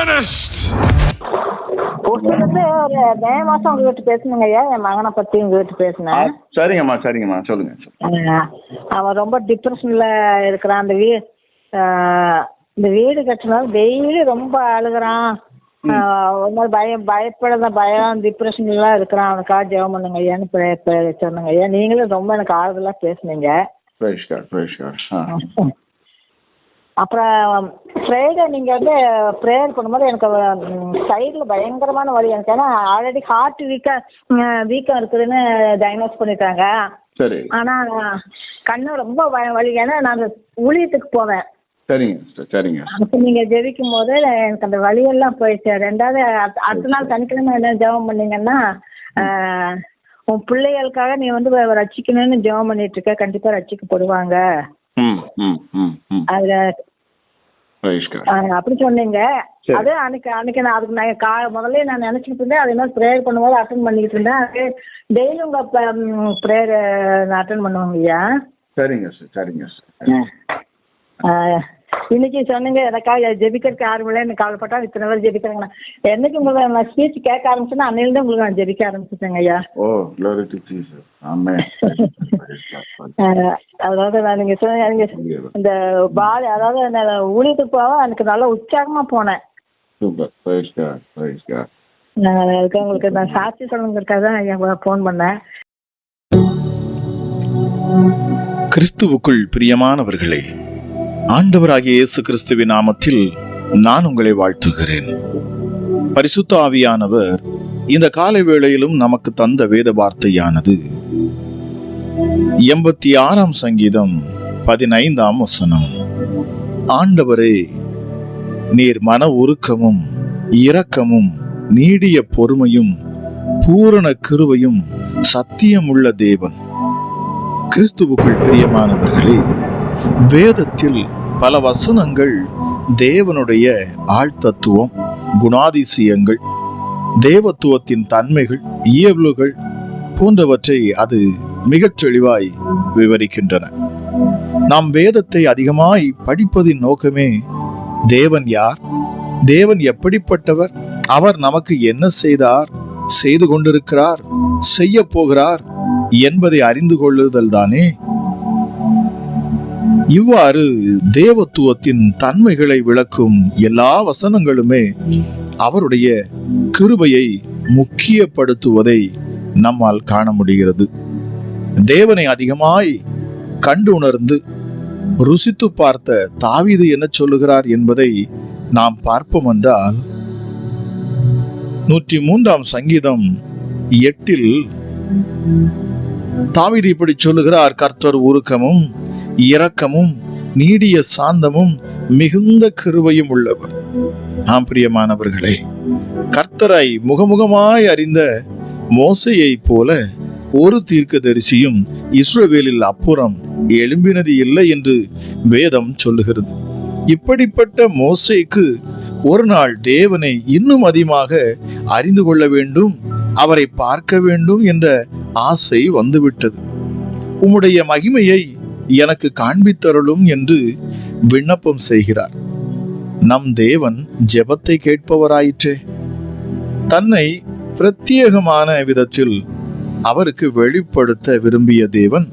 finished. ஒரு மே மாதம் உங்ககிட்ட பேசணுங்க ஐயா. என் மகனை பற்றி உங்ககிட்ட பேசினேன். சரிங்கம்மா சரிங்கம்மா. சொல்லுங்க அவன் ரொம்ப டிப்ரெஷனில் இருக்கிறான். அந்த வீ இந்த வீடு கட்டினாலும் டெய்லி ரொம்ப அழுகுறான். ஒரு மாதிரி பயம் பயப்படாத பயம் டிப்ரெஷன்லாம் இருக்கிறான். அவனுக்காக ஜெபம் பண்ணுங்க ஐயான்னு சொன்னங்க ஐயா. நீங்களும் ரொம்ப எனக்கு ஆறுதலாக பேசுனீங்க. அப்புறம் ஃப்ரைடே நீங்கள் வந்து ப்ரேயர் பண்ணும்போது எனக்கு சைடில் பயங்கரமான வலி. எனக்கு ஏன்னா ஆல்ரெடி ஹார்ட் வீக்காக வீக்கம் இருக்குதுன்னு டயக்னோஸ் பண்ணிட்டாங்க சரி. ஆனால் கண்ணு ரொம்ப வலி. ஏன்னா நான் ஊழியத்துக்கு போவேன். சரிங்க அப்போ நீங்கள் ஜெபிக்கும் போது எனக்கு அந்த வலியெல்லாம் போயிடுச்சு. ரெண்டாவது அடுத்த- நாள் சனிக்கிழமை என்ன ஜெபம் பண்ணீங்கன்னா உன் பிள்ளைகளுக்காக நீ வந்து ரட்சிக்கணும்னு ஜெபம் பண்ணிட்டு இருக்க. ம் ம். அதில் அப்படி சொன்னீங்க. அது அன்னைக்கு அன்னைக்கு நான் அதுக்கு நான் கா முதல்ல நான் நினைச்சிட்டு இருந்தேன். அதே மாதிரி ப்ரேயர் பண்ணும்போது அட்டன் பண்ணிக்கிட்டு இருந்தேன். அது டெய்லி உங்க ப்ரேயர் நான் அட்டன் பண்ணுவாங்க ஐயா. சரிங்க சார் சரிங்க சார் இன்னைக்கு சொன்னீங்க எனக்காக ஜெபிக்கிறதுக்கு யாரும் இல்லை எனக்கு கவலைப்பட்டா இத்தனை பேர் ஜெபிக்கிறாங்க. என்னைக்கு உங்களுக்கு நான் ஸ்பீச் கேட்க ஆரம்பிச்சேன்னா அன்னையில உங்களுக்கு நான் ஜெபிக்க ஆரம்பிச்சிட்டேங்க ஐயா. ஓ. ஆஹ் அதாவது நான் நீங்க சொன்னீங்க இந்த பாடி அதாவது ஊழியத்துக்கு போக எனக்கு நல்லா உற்சாகமா போனேன். God. நான் அதுக்கு உங்களுக்கு நான் சாட்சி சொல்லணுங்கிறதுக்காக தான் ஐயா ஃபோன் பண்ணேன். கிறிஸ்துவுக்குள் பிரியமானவர்களே ஆண்டவராகிய இயேசு கிறிஸ்துவின் நாமத்தில் நான் உங்களை வாழ்த்துகிறேன். பரிசுத்த ஆவியானவர் இந்த காலை வேளையிலும் நமக்கு தந்த வேத வார்த்தையானது எண்பத்தி ஆறாம் சங்கீதம் பதினைந்தாம் வசனம். ஆண்டவரே நீர் மன உருக்கமும் இரக்கமும் நீடிய பொறுமையும் பூரண கிருவையும் சத்தியமுள்ள தேவன். கிறிஸ்துவுக்குள் பிரியமானவர்களே வேதத்தில் பல வசனங்கள் தேவனுடைய ஆழ்தத்துவம் குணாதிசயங்கள் தேவத்துவத்தின் தன்மைகள் இயல்புகள் போன்றவற்றை அது மிகச் தெளிவாய் விவரிக்கின்றன. நாம் வேதத்தை அதிகமாய் படிப்பதின் நோக்கமே தேவன் யார்? தேவன் எப்படிப்பட்டவர்? அவர் நமக்கு என்ன செய்தார்? செய்து கொண்டிருக்கிறார்? செய்ய போகிறார்? என்பதை அறிந்து கொள்ளுதல் தானே? இவ்வாறு தேவத்துவத்தின் தன்மைகளை விளக்கும் எல்லா வசனங்களுமே அவருடைய கிருபையை முக்கியப்படுத்துவதை நம்மால் காண முடிகிறது. தேவனை அதிகமாய் கண்டு உணர்ந்து ருசித்து பார்த்த தாவீது என்ன சொல்லுகிறார் என்பதை நாம் பார்ப்போம் என்றால் நூற்றி மூன்றாம் சங்கீதம் எட்டில் தாவீது இப்படி சொல்லுகிறார் கர்த்தர் உருக்கமும் இரக்கமும் நீடிய சாந்தமும் மிகுந்த கிருவையும் உள்ளவர். ஆம் பிரியமானவர்களே கர்த்தராய் முகமுகமாய் அறிந்த மோசையைப் போல ஒரு தீர்க்கதரிசியும் இஸ்ரவேலில் அப்புறம் எழும்பினது இல்லை என்று வேதம் சொல்லுகிறது. இப்படிப்பட்ட மோசைக்கு ஒரு நாள் தேவனை இன்னும் அதிகமாக அறிந்து கொள்ள வேண்டும் அவரை பார்க்க வேண்டும் என்ற ஆசை வந்துவிட்டது. உம்முடைய மகிமையை எனக்கு காண்பித்தருளும் என்று விண்ணப்பம் செய்கிறார். நம் தேவன் ஜெபத்தை கேட்பவராயிற்றே. தன்னை பிரத்யேகமான விதத்தில் அவருக்கு வெளிப்படுத்த விரும்பிய தேவன்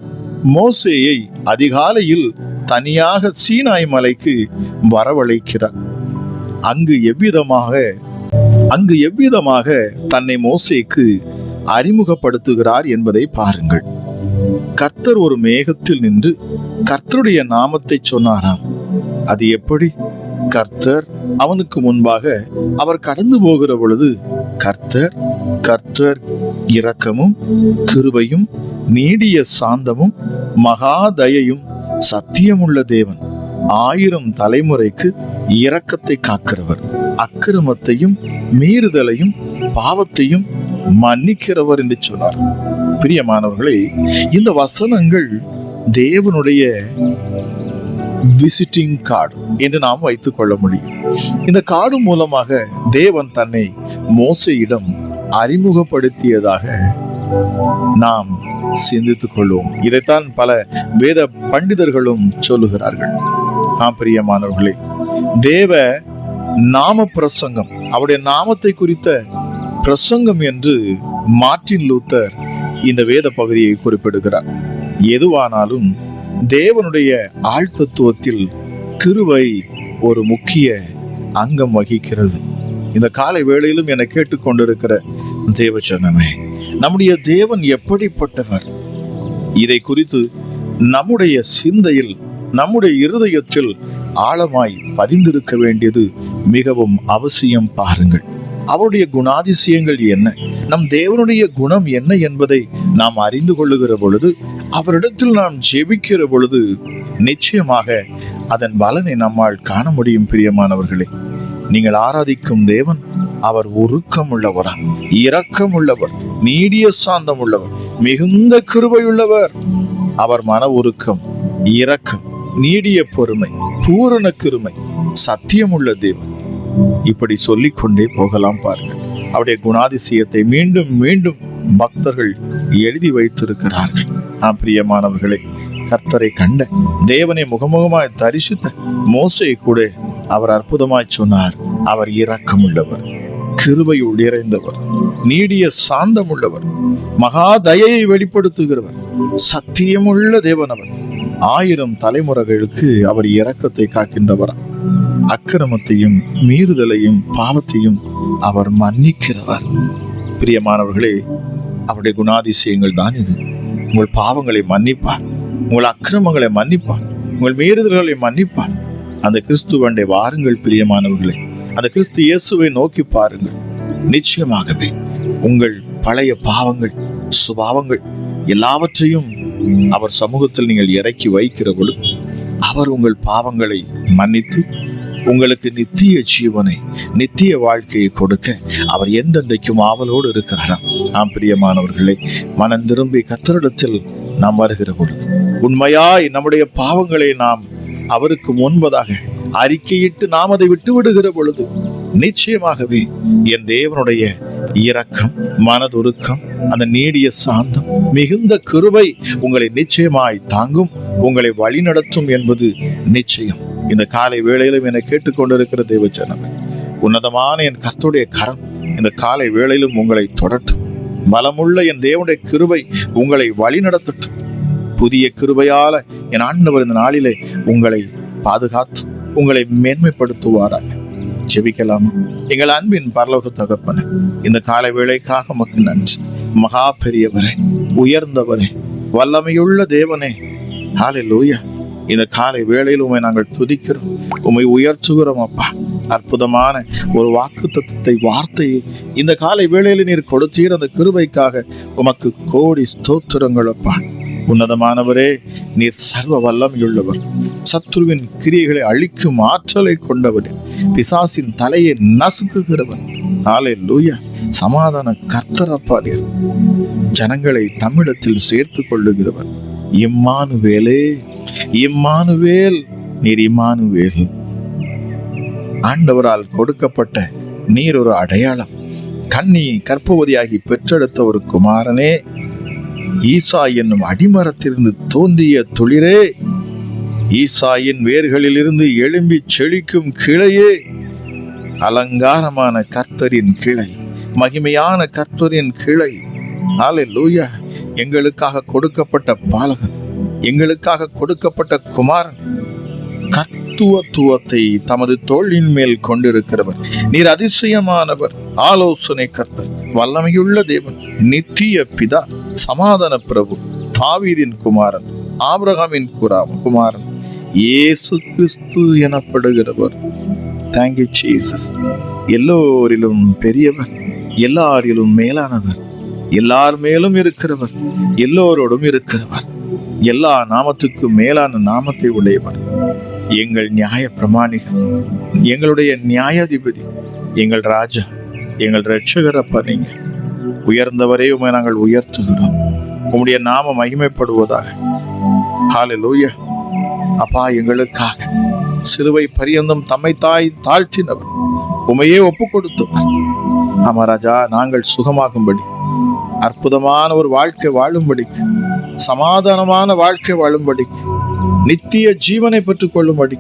மோசேயை அதிகாலையில் தனியாக சீனாய் மலைக்கு வரவழைக்கிறார். அங்கு எவ்விதமாக அங்கு எவ்விதமாக தன்னை மோசேக்கு அறிமுகப்படுத்துகிறார் என்பதை பாருங்கள். கர்த்தர் ஒரு மேகத்தில் நின்று கர்த்தருடைய நாமத்தை சொன்னாராம். அது எப்படி? கர்த்தர் அவனுக்கு முன்பாக அவர் கடந்து போகிற பொழுது கர்த்தர் கர்த்தர் இரக்கமும் கிருபையும் நீடிய சாந்தமும் மகாதயையும் சத்தியமுள்ள தேவன். ஆயிரம் தலைமுறைக்கு இரக்கத்தை காக்கிறவர். அக்கிரமத்தையும் மீறுதலையும் பாவத்தையும் மன்னிக்கிறவர் என்று சொன்னார். பிரியமானவர்களே இந்த வசனங்கள் தேவனுடைய விசிட்டிங் கார்டு என்று நாம் வைத்துக் கொள்ள முடியும். இந்த கார்டு மூலமாக தேவன் தன்னை மோசையிடம் அறிமுகப்படுத்தியதாக நாம் சிந்தித்துக் கொள்வோம். இதைத்தான் பல வேத பண்டிதர்களும் சொல்லுகிறார்கள். ஆம் பிரியமானவர்களே தேவ நாம பிரசங்கம் அவருடைய நாமத்தை குறித்த பிரசங்கம் என்று மார்ட்டின் லூத்தர் இந்த வேத பகுதியை குறிப்பிடுகிறார். எதுவானாலும் தேவனுடைய ஆழ்த்தத்துவத்தில் கிருவை ஒரு முக்கிய அங்கம் வகிக்கிறது. இந்த காலை வேளையிலும் என கேட்டுக்கொண்டிருக்கிற தேவச்சனமே நம்முடைய தேவன் எப்படிப்பட்டவர்? இதை குறித்து நம்முடைய சிந்தையில் நம்முடைய இருதயத்தில் ஆழமாய் பதிந்திருக்க வேண்டியது மிகவும் அவசியம் பாருங்கள். அவருடைய குணாதிசயங்கள் என்ன? நம் தேவனுடைய குணம் என்ன என்பதை நாம் அறிந்து கொள்ளுகிற பொழுது அவரிடத்தில் நாம் ஜெபிக்கிற பொழுது நிச்சயமாக அதன் பலனை நம்மால் காண முடியும் பிரியமானவர்களே. நீங்கள் ஆராதிக்கும் தேவன் அவர் உருக்கம் உள்ளவரா இரக்கம் உள்ளவர் நீடிய சாந்தம் உள்ளவர் மிகுந்த கிருபையுள்ளவர். அவர் மன உருக்கம் இரக்கம் நீடிய பொறுமை பூரண கிருமை சத்தியமுள்ள தேவன். இப்படி சொல்லிக்கொண்டே போகலாம் பாருங்கள். அவருடைய குணாதிசயத்தை மீண்டும் மீண்டும் பக்தர்கள் எழுதி வைத்திருக்கிறார்கள். ஆம் பிரியமானவர்களே கர்த்தரை கண்ட தேவனை முகமுகமாய் தரிசித்த மோசை கூட அவர் அற்புதமாய் சொன்னார். அவர் இரக்கமுள்ளவர் கிருபையுள் நிறைந்தவர் நீடிய சாந்தமுள்ளவர் மகா தயையை வெளிப்படுத்துகிறவர் சத்தியமுள்ள தேவன் அவர் ஆயிரம் தலைமுறைகளுக்கு அவர் இரக்கத்தை காக்கின்றவர்? அக்கிரமத்தையும் மீறுதலையும் பாவத்தையும் அவர் மன்னிக்கிறவர். பிரியமானவர்களே அவருடைய குணாதிசயங்கள் தான் இது. உங்கள் பாவங்களை மன்னிப்பார். உங்கள் அக்கிரமங்களை மன்னிப்பார். உங்கள் மீறுதல்களை மன்னிப்பார். அந்த கிறிஸ்துவண்டை வாருங்கள் பிரியமானவர்களே. அந்த கிறிஸ்து இயேசுவை நோக்கி பாருங்கள். நிச்சயமாகவே உங்கள் பழைய பாவங்கள் சுபாவங்கள் எல்லாவற்றையும் அவர் சமூகத்தில் நீங்கள் இறக்கி வைக்கிற பொழுது அவர் உங்கள் பாவங்களை மன்னித்து உங்களுக்கு நித்திய ஜீவனை நித்திய வாழ்க்கையை கொடுக்க அவர் எந்தெந்தைக்கும் ஆவலோடு இருக்கிறாராம். ஆம் பிரியமானவர்களே மனம் திரும்பி கத்தரிடத்தில் நாம் வருகிற பொழுது உண்மையாய் நம்முடைய பாவங்களை நாம் அவருக்கு முன்பதாக அறிக்கையிட்டு நாம் அதை விட்டு விடுகிற பொழுது நிச்சயமாகவே என் தேவனுடைய இரக்கம் மனதுருக்கம் அந்த நீடிய சாந்தம் மிகுந்த கிருபை உங்களை நிச்சயமாய் தாங்கும் உங்களை வழிநடத்தும் என்பது நிச்சயம். இந்த காலை வேளையிலும் என கேட்டுக்கொண்டிருக்கிற தேவச்சனமே உன்னதமான என் கத்துடைய கரம் இந்த காலை வேளையிலும் உங்களை தொடட்டும். பலமுள்ள என் தேவனுடைய கிருபை உங்களை வழிநடத்தட்டும். புதிய கிருபையால என் ஆண்டவர் இந்த நாளிலே உங்களை பாதுகாத்து உங்களை மேன்மைப்படுத்துவாராக. ஜெபிக்கலாமா? எங்கள் அன்பின் பரலோக தகப்பன இந்த காலை வேளைக்காக மக்கு நன்றி. மகா பெரியவரே உயர்ந்தவரே வல்லமையுள்ள தேவனே. ஹalleluya. இந்த காலை வேளையில் உம்மை நாங்கள் துதிக்கிறோம். உம்மை உயர்த்துகிறோம் அப்பா. அற்புதமான ஒரு வாக்கு தத்துவத்தை வார்த்தையை இந்த காலை வேளையில் நீர் கொடுத்தீர். அந்த கிருபைக்காக உமக்கு கோடி ஸ்தோத்திரங்கள் அப்பா. உன்னதமானவரே நீர் சர்வ வல்லமையுள்ளவர் சத்ருவின் கிரியைகளை அழிக்கும் ஆற்றலை கொண்டவர் பிசாசின் தலையை நசுக்குகிறவர் ஆலை லூயா சமாதான கர்த்தரப்பா நீர் ஜனங்களை தமிழத்தில் சேர்த்து கொள்ளுகிறவர் இம்மானுவேலே இம்மானுவேல் நீர் இம்மானுவேல் ஆண்டவரால் கொடுக்கப்பட்ட நீர் ஒரு அடையாளம் கண்ணி கற்பவதியாகி பெற்றெடுத்த ஒரு குமாரனே ஈசா என்னும் அடிமரத்திலிருந்து தோன்றிய துளிரே ஈசாயின் வேர்களிலிருந்து எழும்பி செழிக்கும் கிளையே அலங்காரமான கர்த்தரின் கிளை மகிமையான கர்த்தரின் கிளை. ஹalleluya. எங்களுக்காக கொடுக்கப்பட்ட பாலகன் எங்களுக்காக கொடுக்கப்பட்ட குமாரன் கர்த்துவத்துவத்தை தமது தோளின் மேல் கொண்டிருக்கிறவர் நீர் அதிசயமானவர். ஆலோசனை கர்த்தர் வல்லமையுள்ள தேவன் நித்திய பிதா சமாதான பிரபு தாவீதின் குமாரன் ஆபிரகாமின் குராம் குமாரன் இயேசு கிறிஸ்து எனப்படுகிறவர். தேங்க்யூ ஜீசஸ் எல்லோரிலும் பெரியவர் எல்லாரிலும் மேலானவர் எல்லார் மேலும் இருக்கிறவர் எல்லோரோடும் இருக்கிறவர். எல்லா நாமத்துக்கும் மேலான நாமத்தை உடையவர். எங்கள் நியாய பிரமாணிகர் எங்களுடைய நியாயாதிபதி எங்கள் ராஜா. எங்கள் ரட்சகரப்பா நீங்க. உயர்ந்தவரே உமை நாங்கள் உயர்த்துகிறோம். உம்முடைய நாம மகிமைப்படுவதாக. ஹalleluya. அப்பா எங்களுக்காக. சிலுவை பரியந்தம் தம்மை தாய் தாழ்த்தினவர். உமையே ஒப்பு கொடுத்தவர் ஆமா நாங்கள் சுகமாகும்படி. அற்புதமான ஒரு வாழ்க்கை வாழும்படி சமாதானமான வாழ்க்கை வாழும்படி நித்திய ஜீவனை பெற்றுக்கொள்ளும்படி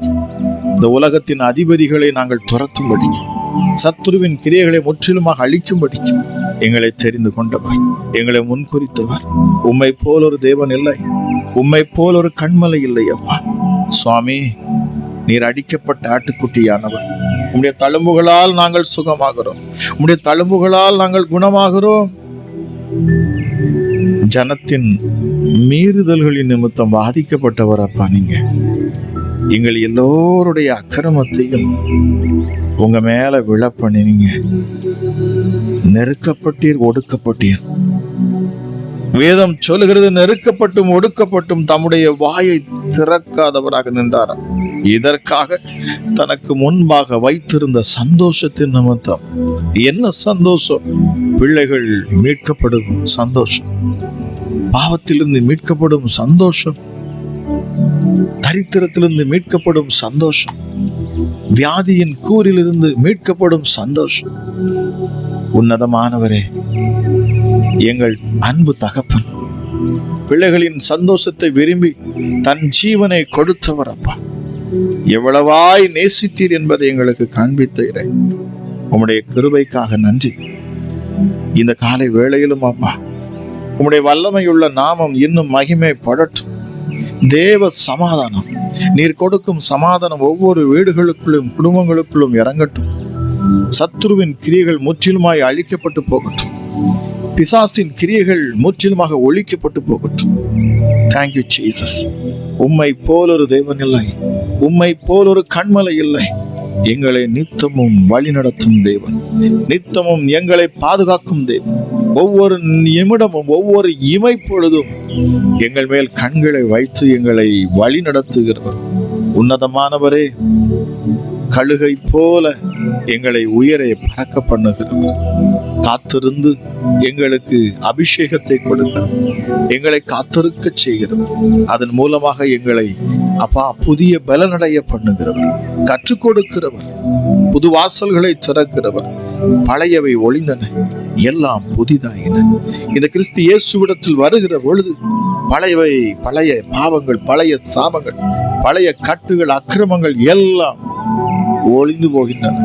இந்த உலகத்தின் அதிபதிகளை நாங்கள் துரத்தும்படி சத்துருவின் கிரியைகளை முற்றிலுமாக அழிக்கும்படி எங்களை தெரிந்து கொண்டவர் எங்களை முன்குறித்தவர். உம்மை போல் ஒரு தேவன் இல்லை உம்மை போல் ஒரு கண்மலை இல்லை அப்பா. சுவாமி நீர் அடிக்கப்பட்ட ஆட்டுக்குட்டியானவர். உம்முடைய தழும்புகளால் நாங்கள் சுகமாகிறோம். உம்முடைய தழும்புகளால் நாங்கள் குணமாகிறோம். ஜனத்தின் மீறுதல்களின் நிமித்தம் பாதிக்கப்பட்டவர் அப்பா நீங்க. எங்கள் எல்லோருடைய அக்கிரமத்தையும் உங்க மேல விழ பண்ணினீங்க. நெருக்கப்பட்டீர் ஒடுக்கப்பட்டீர். வேதம் சொல்லுகிறது நெருக்கப்பட்டும் ஒடுக்கப்பட்டும் தம்முடைய வாயை திறக்காதவராக நின்றார் இதற்காக தனக்கு முன்பாக வைத்திருந்த சந்தோஷத்தின் நிமித்தம் என்ன சந்தோஷம்? பிள்ளைகள் மீட்கப்படும் சந்தோஷம். பாவத்திலிருந்து மீட்கப்படும் சந்தோஷம். தரித்திரத்திலிருந்து மீட்கப்படும் சந்தோஷம். வியாதியின் கூறிலிருந்து மீட்கப்படும் சந்தோஷம். உன்னதமானவரே எங்கள் அன்பு தகப்பன். பிள்ளைகளின் சந்தோஷத்தை விரும்பி தன் ஜீவனை கொடுத்தவர் அப்பா. எவ்வளவாய் நேசித்தீர் என்பதை எங்களுக்கு காண்பித்தீரே உம்முடைய கிருபைக்காக நன்றி. இந்த காலை வேளையிலும் அப்பா உம்முடைய வல்லமையுள்ள நாமம் இன்னும் மகிமை படட்டும் தேவ சமாதானம். நீர் கொடுக்கும் சமாதானம் ஒவ்வொரு வீடுகளுக்குள்ளும் குடும்பங்களுக்குள்ளும் இறங்கட்டும். சத்ருவின் கிரியைகள் முற்றிலுமாய் அழிக்கப்பட்டு போகட்டும். பிசாசின் கிரியைகள் முற்றிலுமாக ஒழிக்கப்பட்டு போகட்டும். தேங்க்யூ ஜீசஸ் உம்மை போல் ஒரு தேவன் இல்லை. உம்மை போல் ஒரு கண்மலை இல்லை. எங்களை நித்தமும் வழிநடத்தும் தேவன். நித்தமும் எங்களை பாதுகாக்கும் தேவன். ஒவ்வொரு நிமிடமும் ஒவ்வொரு இமை பொழுதும் எங்கள் மேல் கண்களை வைத்து எங்களை வழி நடத்துகிறவர் உன்னதமானவரே கழுகை போல எங்களை உயரே பறக்க பண்ணுகிறவர் காத்திருந்து எங்களுக்கு அபிஷேகத்தை கொடுக்கிறவர் எங்களை காத்திருக்க செய்கிறோம் அதன் மூலமாக எங்களை அப்பா புதிய பலனடைய பண்ணுகிறவர் கற்றுக் கொடுக்கிறவர் புது வாசல்களை திறக்கிறவர். பழையவை ஒளிந்தன எல்லாம் புதிதாயின. இந்த கிறிஸ்து இயேசுவிடத்தில் வருகிற பொழுது பழையவை பழைய பாவங்கள் பழைய சாபங்கள் பழைய கட்டுகள் அக்கிரமங்கள் எல்லாம் ஒளிந்து போகின்றன.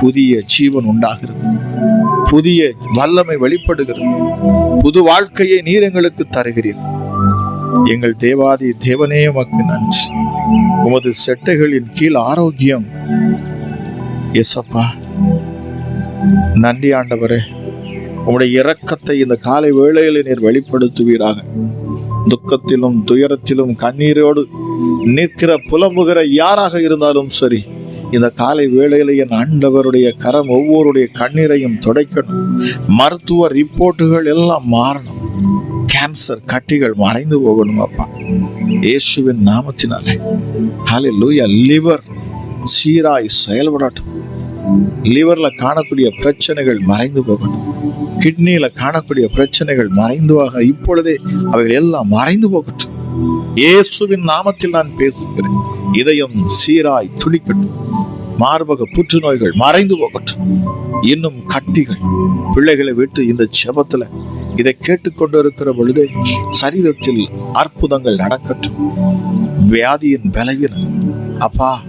புதிய ஜீவன் உண்டாகிறது. புதிய வல்லமை வெளிப்படுகிறது. புது வாழ்க்கையை நீர் எங்களுக்கு தருகிறீர். எங்கள் தேவாதி தேவனே உமக்கு நன்றி. உமது செட்டைகளின் கீழ் ஆரோக்கியம். எசப்பா நன்றி ஆண்டவரே. உங்களுடைய இரக்கத்தை இந்த காலை வேளையில் நீர் வெளிப்படுத்துவீராக. துக்கத்திலும் துயரத்திலும் கண்ணீரோடு நிற்கிற புலம்புகிற யாராக இருந்தாலும் சரி இந்த காலை வேளையில என் ஆண்டவருடைய கரம் ஒவ்வொருடைய கண்ணீரையும் துடைக்கணும் மருத்துவ ரிப்போர்ட்டுகள் எல்லாம் மாறணும். கேன்சர் கட்டிகள் மறைந்து போகணும் அப்பா. இயேசுவின் நாமத்தினாலே. ஹாலே லூயா லிவர் சீராய் செயல்படட்டும். லிவர்ல காணக்கூடிய பிரச்சனைகள் மறைந்து போகட்டும். கிட்னியில் காணக்கூடிய பிரச்சனைகள் மறைந்துவாக இப்பொழுதே அவைகள் எல்லாம் மறைந்து போகட்டும். இயேசுவின் நாமத்தில் நான் பேசுகிறேன். இதயம் சீராய் துடிக்கட்டும். மார்பக புற்றுநோய்கள் மறைந்து போகட்டும். இன்னும் கட்டிகள் பிள்ளைகளை விட்டு இந்த செபத்துல இதை கேட்டுக்கொண்டிருக்கிற பொழுது பொழுதே சரீரத்தில் அற்புதங்கள் நடக்கட்டும். வியாதியின் பலவீனம். அப்பா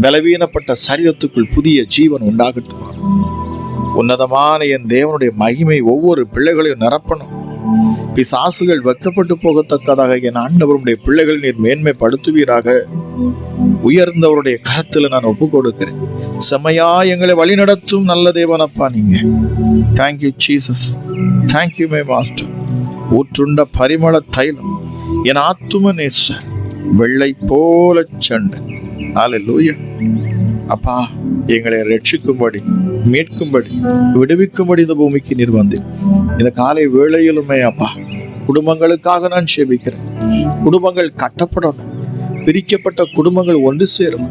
பலவீனப்பட்ட சரீரத்துக்குள் புதிய ஜீவன் உண்டாகட்டும். உன்னதமான என் தேவனுடைய மகிமை ஒவ்வொரு பிள்ளைகளையும் நிரப்பணும். பிசாசுகள் வெக்கப்பட்டு போகத்தக்கதாக என் ஆண்டவருடைய பிள்ளைகள் நீர் மேன்மைப்படுத்துவீராக. உயர்ந்தவருடைய கரத்தில் நான் ஒப்பு கொடுக்கிறேன் செம்மையா எங்களை வழிநடத்தும் நல்ல தேவனப்பா நீங்க. Thank you Jesus thank you my master ஊற்றுண்ட பரிமள தைலம். என் ஆத்தும நேசர். வெள்ளை போல சண்டை. ஹalleluya அப்பா எங்களை ரட்சிக்கும்படி மீட்கும்படி விடுவிக்கும்படி இந்த பூமிக்கு நீர் வந்தேன் இந்த காலை வேளையிலுமே அப்பா குடும்பங்களுக்காக நான் சேமிக்கிறேன் குடும்பங்கள் கட்டப்படணும். பிரிக்கப்பட்ட குடும்பங்கள் ஒன்று சேரும்.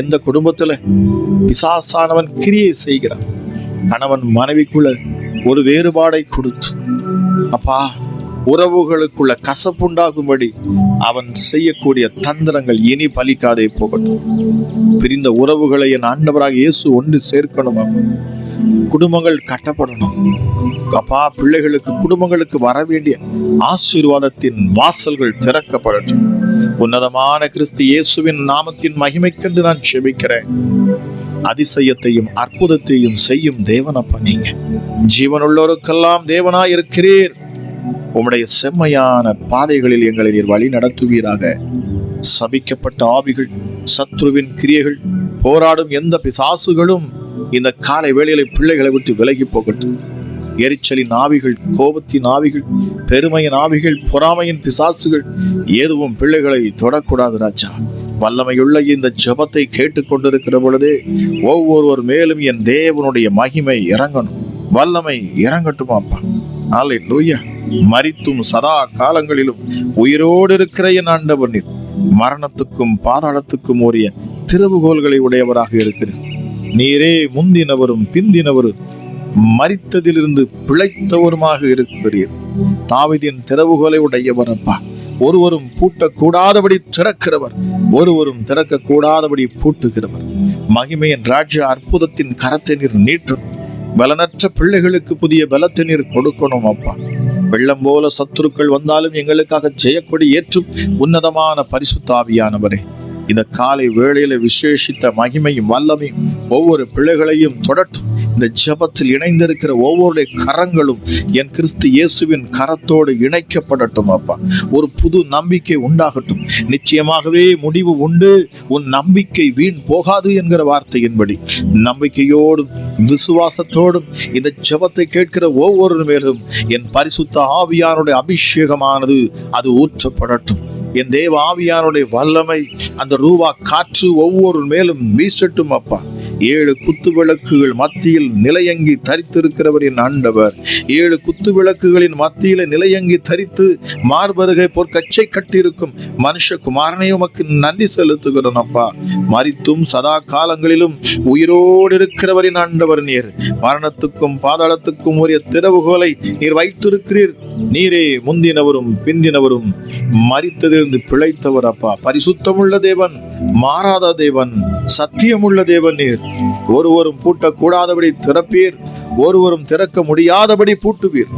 எந்த குடும்பத்துல பிசாசானவன் கிரியை செய்கிறான் கணவன் மனைவிக்குள்ள ஒரு வேறுபாடை கொடுத்து அப்பா உறவுகளுக்குள்ள கசப்புண்டாகும்படி அவன் செய்யக்கூடிய தந்திரங்கள் இனி பலிக்காதே போகட்டும். பிரிந்த உறவுகளை என் ஆண்டவராக இயேசு ஒன்று சேர்க்கணும் குடும்பங்கள் கட்டப்படணும். அப்பா பிள்ளைகளுக்கு குடும்பங்களுக்கு வர வேண்டிய ஆசீர்வாதத்தின் வாசல்கள் திறக்கப்படட்டும். உன்னதமான கிறிஸ்து இயேசுவின் நாமத்தின் மகிமைக்கென்று நான் செபிக்கிறேன். அதிசயத்தையும் அற்புதத்தையும் செய்யும் தேவனப்பா நீங்க. ஜீவனுள்ளோருக்கெல்லாம் தேவனாயிருக்கிறேன் உம்முடைய செம்மையான பாதைகளில் எங்களை நீர் வழி நடத்துவீராக. சபிக்கப்பட்ட ஆவிகள் சத்ருவின் கிரியைகள் போராடும் எந்த பிசாசுகளும் இந்த காலை வேளையில பிள்ளைகளை விட்டு விலகி போகட்டும். எரிச்சலின் ஆவிகள் கோபத்தின் ஆவிகள் பெருமையின் ஆவிகள் பொறாமையின் பிசாசுகள் எதுவும் பிள்ளைகளை தொடக்கூடாது ராஜா. வல்லமையுள்ள இந்த ஜெபத்தை கேட்டுக்கொண்டிருக்கிற பொழுதே ஒவ்வொருவர் மேலும் என் தேவனுடைய மகிமை இறங்கணும். வல்லமை இறங்கட்டும் அப்பா ஆலை லூயா மறித்தும் சதா காலங்களிலும் உயிரோடு இருக்கிற என் ஆண்டவர் நீர். மரணத்துக்கும் பாதாளத்துக்கும் உரிய திருவுகோள்களை உடையவராக இருக்கிறேன் நீரே முந்தினவரும் பிந்தினவரும் மறித்ததிலிருந்து பிழைத்தவருமாக இருக்கிறீர். தாவிதின் திறவுகோலை உடையவர் அப்பா. ஒருவரும் பூட்டக்கூடாதபடி திறக்கிறவர் ஒருவரும் திறக்க கூடாதபடி பூட்டுகிறவர். மகிமையின் ராஜ்ய அற்புதத்தின் கரத்தை நீர் நீட்டும் பலனற்ற பிள்ளைகளுக்கு புதிய பலத்தை நீர் கொடுக்கணும் அப்பா. வெள்ளம் போல சத்துருக்கள் வந்தாலும் எங்களுக்காக ஜெயக்கொடி ஏற்றும் உன்னதமான பரிசுத்தாவியானவரே இந்த காலை வேளையில விசேஷித்த மகிமையும் வல்லமையும் ஒவ்வொரு பிள்ளைகளையும் தொடட்டும் இந்த ஜெபத்தில் இணைந்திருக்கிற ஒவ்வொருடைய கரங்களும் என் கிறிஸ்து இயேசுவின் கரத்தோடு இணைக்கப்படட்டும் அப்பா. ஒரு புது நம்பிக்கை உண்டாகட்டும். நிச்சயமாகவே முடிவு உண்டு. உன் நம்பிக்கை வீண் போகாது என்கிற வார்த்தையின்படி. நம்பிக்கையோடும் விசுவாசத்தோடும் இந்த ஜபத்தை கேட்கிற ஒவ்வொரு மேலும் என் பரிசுத்த ஆவியானுடைய அபிஷேகமானது அது ஊற்றப்படட்டும். என் தேவ ஆவியானுடைய வல்லமை அந்த ரூபா காற்று ஒவ்வொரு மேலும் வீசட்டும் அப்பா. ஏழு குத்து விளக்குகள் மத்தியில் நிலையங்கி தரித்திருக்கிறவர் என் ஆண்டவர். ஏழு குத்து விளக்குகளின் மத்தியில நிலையங்கி தரித்து மார்பருகை பொற்கச்சை கட்டியிருக்கும் மனுஷகுமாரனை உமக்கு நன்றி செலுத்துகிறோம் அப்பா. மறித்தும் சதா காலங்களிலும் உயிரோடு இருக்கிறவரின் ஆண்டவர் நீர். மரணத்துக்கும் பாதாளத்துக்கும் உரிய திறவுகோலை நீர் வைத்திருக்கிறீர். நீரே முந்தினவரும் பிந்தினவரும். இருந்து பிழைத்தவர் அப்பா. பரிசுத்தமுள்ள தேவன் மாறாத தேவன் சத்தியமுள்ள தேவன் நீர். ஒருவரும் பூட்டக்கூடாதபடி திறப்பீர் ஒருவரும் திறக்க முடியாதபடி பூட்டுவீர்.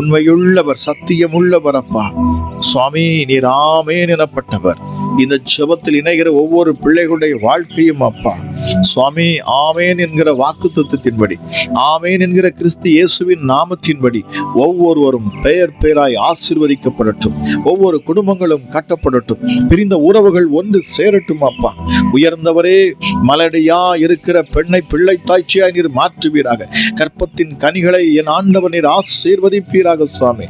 உண்மையுள்ளவர் சத்தியமுள்ளவர் அப்பா. சுவாமி நீர் ஆமேன் எனப்பட்டவர் இந்த ஜபத்தில் இணைகிற ஒவ்வொரு பிள்ளைகளுடைய வாழ்க்கையும் அப்பா. சுவாமி ஆமேன் என்கிற வாக்கு தத்துவத்தின்படி ஆமேன் என்கிற கிறிஸ்து இயேசுவின் நாமத்தின்படி ஒவ்வொருவரும் பெயர் பெயராய் ஆசிர்வதிக்கப்படட்டும். ஒவ்வொரு குடும்பங்களும் கட்டப்படட்டும். பிரிந்த உறவுகள் ஒன்று சேரட்டும் அப்பா. உயர்ந்தவரே மலடியா இருக்கிற பெண்ணை பிள்ளை தாய்ச்சியாய் நீர் மாற்றுவீராக. கற்பத்தின் கனிகளை என் ஆண்டவர் நீர் ஆசீர்வதிப்பீராக சுவாமி.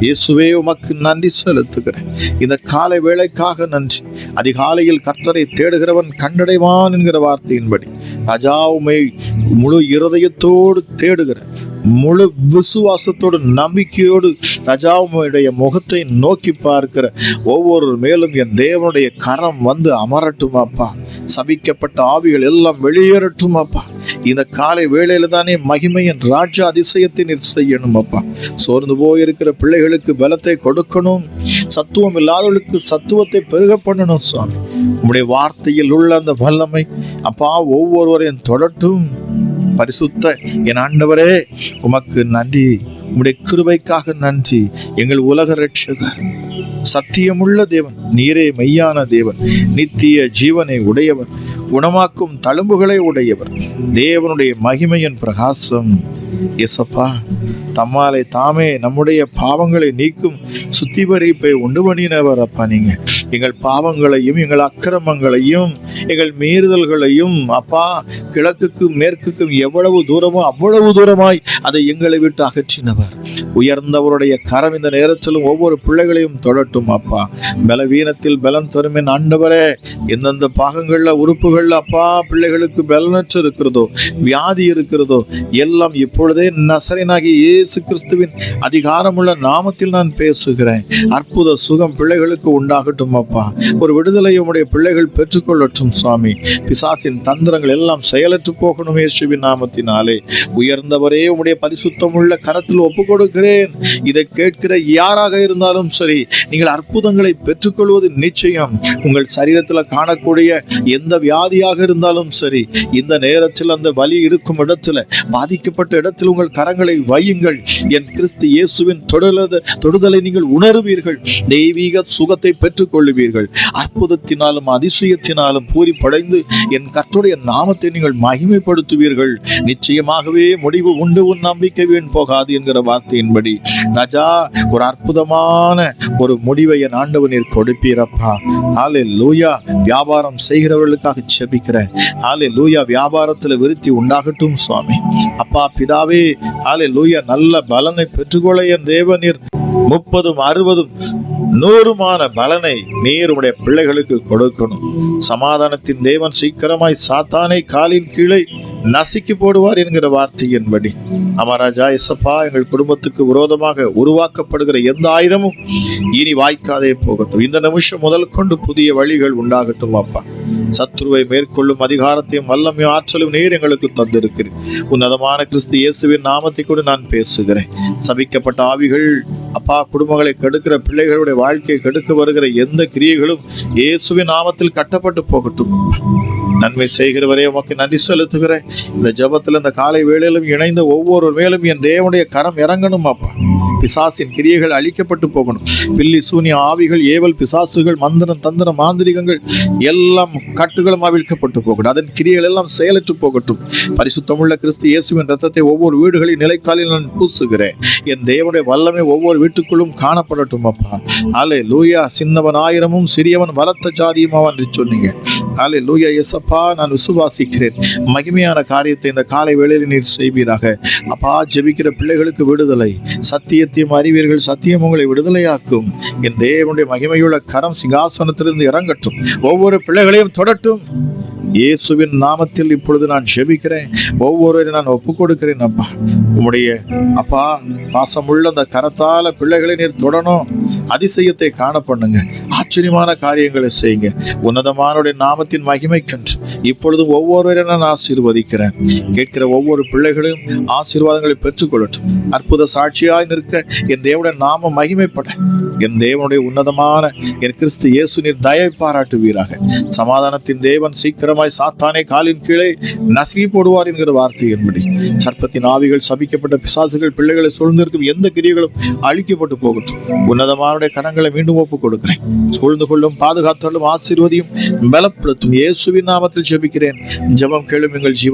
இயேசுவே உமக்கு நன்றி செலுத்துகிறேன். இந்த காலை வேளைக்காக நன்றி. அதிகாலையில் கர்த்தரை தேடுகிறவன் கண்டடைவான் என்கிற வார்த்தையின்படி. ராஜா முழு இருதயத்தோடு தேடுகிறேன். முழு விசுவாசத்தோடு நம்பிக்கையோடு ரஜாவுடைய முகத்தை நோக்கி பார்க்கிற ஒவ்வொரு மேலும் என் தேவனுடைய கரம் வந்து அமரட்டும் அப்பா. சபிக்கப்பட்ட ஆவிகள் எல்லாம் வெளியேறட்டும் அப்பா. இந்த காலை வேளையில தானே மகிமையின் ராஜா அதிசயத்தை நீர் செய்யணும் அப்பா. சோர்ந்து போயிருக்கிற பிள்ளைகளுக்கு பலத்தை கொடுக்கணும். சத்துவம் இல்லாதவர்களுக்கு சத்துவத்தை பெருக பண்ணணும் சுவாமி. உங்களுடைய வார்த்தையில் உள்ள அந்த வல்லமை அப்பா ஒவ்வொருவரையும் தொடட்டும். பரிசுத்த என் ஆண்டவரே உமக்கு நன்றி. உம்முடைய கிருபைக்காக நன்றி. எங்கள் உலக ரட்சகர் சத்தியமுள்ள தேவன் நீரே மெய்யான தேவன் நித்திய ஜீவனை உடையவர். குணமாக்கும் தழும்புகளை உடையவர். தேவனுடைய மகிமையின் பிரகாசம். எசப்பா தம்மாலை தாமே நம்முடைய பாவங்களை நீக்கும் சுத்திகரிப்பை உண்டு பண்ணினவர் அப்பா நீங்க. எங்கள் பாவங்களையும் எங்கள் அக்கிரமங்களையும் எங்கள் மீறுதல்களையும் அப்பா கிழக்குக்கும் மேற்குக்கும் எவ்வளவு தூரமோ அவ்வளவு தூரமாய் அதை எங்களை விட்டு அகற்றினவர். உயர்ந்தவருடைய கரம் இந்த நேரத்திலும் ஒவ்வொரு பிள்ளைகளையும் தொடட்டும் அப்பா. பலவீனத்தில் பலன் தருமின் ஆண்டவரே எந்தெந்த பாகங்கள்ல உறுப்புகள்ல அப்பா பிள்ளைகளுக்கு பலனற்று இருக்கிறதோ வியாதி இருக்கிறதோ எல்லாம் இப்பொழுதே நசரனாகி இயேசு கிறிஸ்துவின் அதிகாரமுள்ள நாமத்தில் நான் பேசுகிறேன். அற்புத சுகம் பிள்ளைகளுக்கு உண்டாகட்டும் அப்பா. ஒரு விடுதலை உடைய பிள்ளைகள் பெற்றுக்கொள்ளட்டும் சுவாமி. பிசாசின் தந்திரங்கள் எல்லாம் செயலற்று போகணும் இயேசுவின் நாமத்தினாலே. உயர்ந்தவரே உடைய பரிசுத்தம் உள்ள கரத்தில் ஒப்பு கொடுக்கிறேன் இதை கேட்கிற யாராக இருந்தாலும் சரி நீங்கள் அற்புதங்களை பெற்றுக்கொள்வது நிச்சயம். உங்கள் சரீரத்தில் காணக்கூடிய எந்த வியாதி வியாதியாக இருந்தாலும் சரி இந்த நேரத்தில் அந்த வலி இருக்கும் இடத்துல பாதிக்கப்பட்ட இடத்தில் உங்கள் கரங்களை வையுங்கள். என் கிறிஸ்து இயேசுவின் தொடுதல தொடுதலை நீங்கள் உணருவீர்கள். தெய்வீக சுகத்தை பெற்றுக் கொள்ளுவீர்கள் அற்புதத்தினாலும் அதிசயத்தினாலும் பூரிப்படைந்து என் கர்த்தருடைய நாமத்தை நீங்கள் மகிமைப்படுத்துவீர்கள். நிச்சயமாகவே முடிவு உண்டு உன் நம்பிக்கை வீண் போகாது என்கிற வார்த்தையின்படி. ராஜா ஒரு அற்புதமான ஒரு முடிவை என் ஆண்டவனில் கொடுப்பீரப்பா. ஆலே லூயா வியாபாரம் செய்கிறவர்களுக்காக செபிக்கிறேன். ஆலே லூயா வியாபாரத்தில் விருத்தி உண்டாகட்டும் சுவாமி. அப்பா பிதாவே ஆலே லூயா நல்ல பலனை பெற்றுக்கொள்ள என் தேவநீர் முப்பதும் அறுபதும் நூறுமான பலனை நீர் உடைய பிள்ளைகளுக்கு கொடுக்கணும். சமாதானத்தின் தேவன் சீக்கிரமாய் சாத்தானை காலின் கீழே நசுக்கி போடுவார் என்கிற வார்த்தையின்படி. அமராஜா எசப்பா எங்கள் குடும்பத்துக்கு விரோதமாக உருவாக்கப்படுகிற எந்த ஆயுதமும் இனி வாய்க்காதே போகட்டும். இந்த நிமிஷம் முதல் கொண்டு புதிய வழிகள் உண்டாகட்டும் அப்பா. சத்ருவை மேற்கொள்ளும் அதிகாரத்தையும் வல்லமையும் ஆற்றலும் நீர் எங்களுக்கு தந்திருக்கிறேன் உன்னதமான கிறிஸ்து இயேசுவின் நாமத்தை கூட நான் பேசுகிறேன். சபிக்கப்பட்ட ஆவிகள் அப்பா குடும்பங்களை கெடுக்கிற பிள்ளைகளுடைய வாழ்க்கையை கெடுக்க வருகிற எந்த கிரியைகளும் இயேசுவின் நாமத்தில் கட்டப்பட்டு போகட்டும் நன்மை செய்கிறவரே உமக்கு நன்றி செலுத்துகிறேன். இந்த ஜெபத்தில் இந்த காலை வேளையிலும் இணைந்த ஒவ்வொரு மேலும் என் தேவனுடைய கரம் இறங்கணும் அப்பா. பிசாசின் கிரியைகள் அழிக்கப்பட்டு போகணும். பில்லி சூனிய ஆவிகள் ஏவல் பிசாசுகள் மந்திரம் தந்திரம் மாந்திரிகங்கள் எல்லாம் கட்டுகளும் அவிழ்க்கப்பட்டு போகட்டும். அதன் கிரியைகள் எல்லாம் செயலற்று போகட்டும். பரிசுத்தமுள்ள கிறிஸ்து இயேசுவின் ரத்தத்தை ஒவ்வொரு வீடுகளின் நிலைக்காலில் நான் பூசுகிறேன். என் தேவனுடைய வல்லமை ஒவ்வொரு வீட்டுக்குள்ளும் காணப்படட்டும் அப்பா. அலே லூயா சின்னவன் ஆயிரமும் சிறியவன் பலத்த ஜாதியும் அவன் என்று சொன்னீங்க. ஆலே லூயா எஸ்அப்பா நான் விசுவாசிக்கிறேன். மகிமையான காரியத்தை இந்த காலை வேளையில் நீர் செய்வீராக. அப்பா ஜெபிக்கிற பிள்ளைகளுக்கு விடுதலை. சத்தியத்தையும் அறிவீர்கள் சத்தியம் உங்களை விடுதலையாக்கும். என் தேவனுடைய மகிமையுள்ள கரம் சிங்காசனத்திலிருந்து இறங்கட்டும். ஒவ்வொரு பிள்ளைகளையும் தொடட்டும். இயேசுவின் நாமத்தில் இப்பொழுது நான் ஜெபிக்கிறேன். ஒவ்வொருவரையும் நான் ஒப்பு கொடுக்கிறேன் அப்பா. உம்முடைய அப்பா பாசமுள்ள அந்த கரத்தால பிள்ளைகளை நீர் தொடணும். அதிசயத்தை காண பண்ணுங்க. ஆச்சரியமான காரியங்களை செய்யுங்க. உன்னதமானுடைய நாமத்தின் மகிமைக்கென்று. இப்பொழுதும் ஒவ்வொருவரையும் நான் ஆசீர்வதிக்கிறேன். கேட்கிற ஒவ்வொரு பிள்ளைகளையும் ஆசீர்வாதங்களை பெற்றுக்கொள்ளட்டும். அற்புத சாட்சியாய் நிற்க என் தேவனுடைய நாம மகிமைப்பட. என் தேவனுடைய உன்னதமான என் கிறிஸ்து இயேசு நீர் தயை பாராட்டுவீராக. சமாதானத்தின் தேவன் சீக்கிரமாய் சாத்தானே காலின் கீழே நசுகி போடுவார் என்கிற வார்த்தையின்படி. சர்ப்பத்தின் ஆவிகள் சபிக்கப்பட்ட பிசாசுகள் பிள்ளைகளை சூழ்ந்திருக்கும் எந்த கிரியைகளும் அழிக்கப்பட்டு போகட்டும். உன்னதமானுடைய கரங்களை மீண்டும் ஒப்புக் கொடுக்கிறேன். சூழ்ந்து கொள்ளும் பாதுகாத்தாலும் ஆசீர்வதியும் பலப்படுத்தும். இயேசுவின் நாமத்தில் ஜெபிக்கிறேன். ஜெபம் கேளும் எங்கள் ஜீவன்